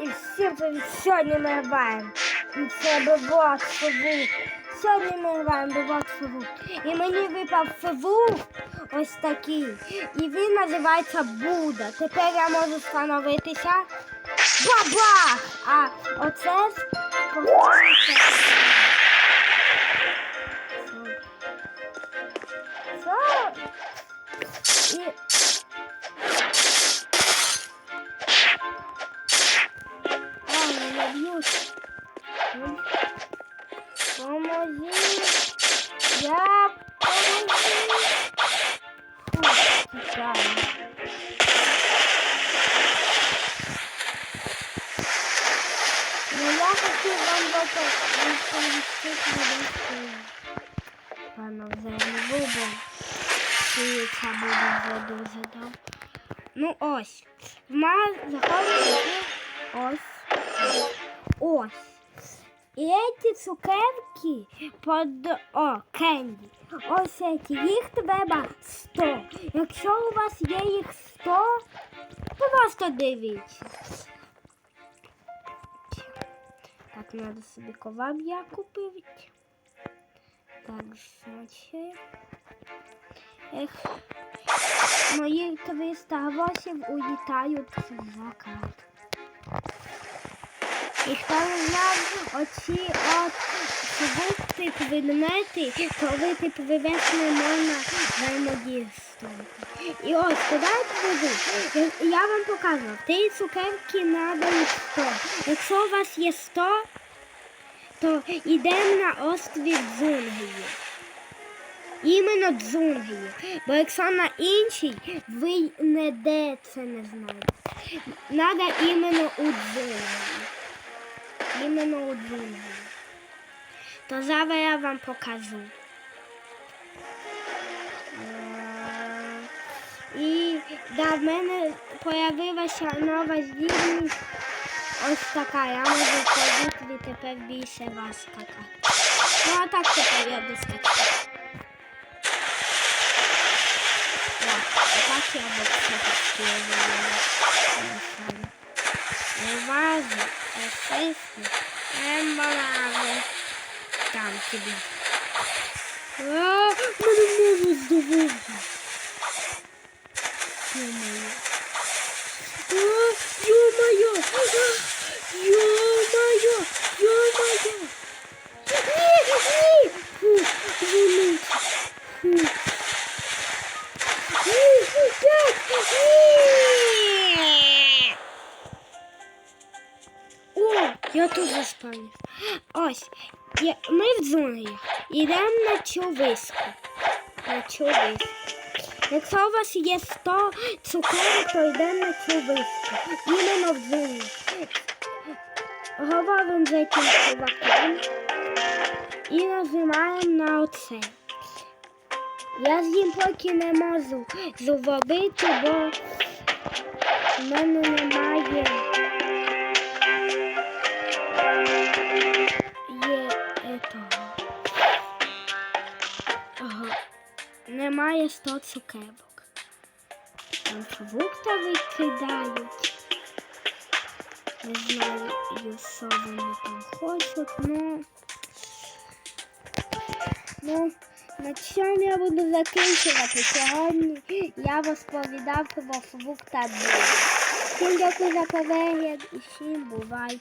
І всім привіт! Сьогодні ми граємо. І це бивак феву. Сьогодні ми граємо бивак феву. І мені випав феву ось такий. І він називається Буда. Тепер я можу становитися. Бабах! А оце повторюється. Бьют. Помоги. Я помоги. Ну вам дещо. Ладно, не буду. Чи це буде вже дуже добре. Ну ось. В мене заходить ось. Ось. І ці цукерки под о, кенді. Ось ці, їх треба 100. Якщо у вас є їх 100, то просто дивіться. Так, треба собі коваб'я купити. Так, значить. Ех, мої 300 грошів улітають в закат. І хто не оці от фрукти, предмети, коли ти привез не можна взаємодійствувати. І ось, куди? Я- Я вам показував, ті цукерки надають 100. Якщо у вас є 100, то йдемо на острів Дзунгії. Іменно Дзунгії. Бо якщо на інший, ви не де це не знаєте. Надо іменно у Дзунгії. Іменно у Дзунгії. То зараз я вам покажу. І да, в мене появилася нова здібність. Ось така. Я можу повітрі тепер більше вас скакати. Ну а так тепер я доскочу. Так я буду Не важно, É isso? É embalável. Tá, que bem. Ah, mano, meu Deus do mundo. Yo, maior. Ah, yo, maior. Ah, yo. Я тут заспавнив. Ось, я, ми в зоні. Йдемо на цю виску. На цю виску. Якщо у вас є 100 цукерок, то йдемо на цю виску. Іменно в зоні. Говоримо за цим чуваком і нажимаємо на оце. Я з ним поки не можу зробити, бо в мене немає. Немає 100 цукерок. Там фрукти викидають. Не знаю, що вони там хочуть, ну. Ну, на цьому я буду закінчувати. Сьогодні я розповідав про фрукта Всім дякую за перегляд і всім бувайте.